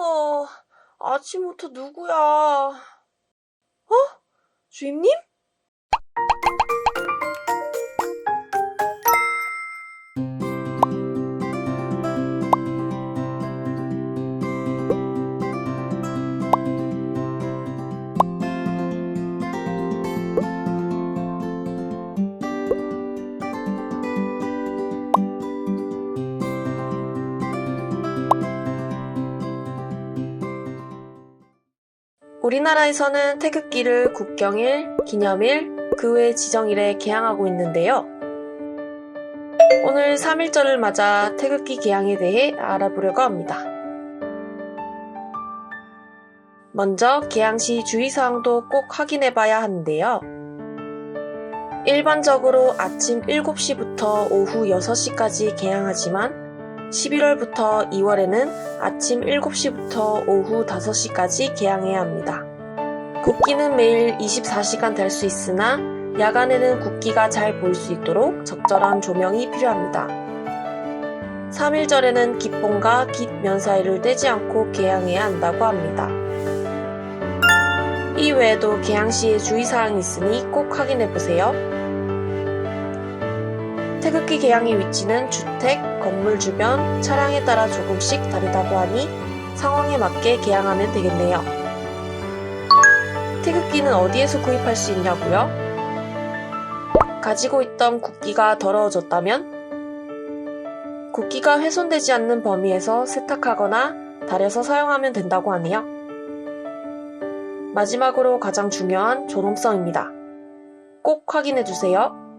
어, 아침부터 누구야? 어? 주임님? 우리나라에서는 태극기를 국경일, 기념일, 그 외 지정일에 개항하고 있는데요. 오늘 3.1절을 맞아 태극기 개항에 대해 알아보려고 합니다. 먼저 개항 시 주의사항도 꼭 확인해 봐야 하는데요. 일반적으로 아침 7시부터 오후 6시까지 개항하지만 11월부터 2월에는 아침 7시부터 오후 5시까지 개항해야 합니다. 국기는 매일 24시간 달수 있으나 야간에는 국기가 잘 보일 수 있도록 적절한 조명이 필요합니다. 3.1절에는 기봉과 깃 면사이를 떼지 않고 개항해야 한다고 합니다. 이 외에도 개항 시에 주의사항이 있으니 꼭 확인해 보세요. 태극기 개항의 위치는 주택, 건물 주변, 차량에 따라 조금씩 다르다고 하니 상황에 맞게 개항하면 되겠네요. 태극기는 어디에서 구입할 수 있냐고요? 가지고 있던 국기가 더러워졌다면 국기가 훼손되지 않는 범위에서 세탁하거나 달여서 사용하면 된다고 하네요. 마지막으로 가장 중요한 존엄성입니다. 꼭 확인해 주세요.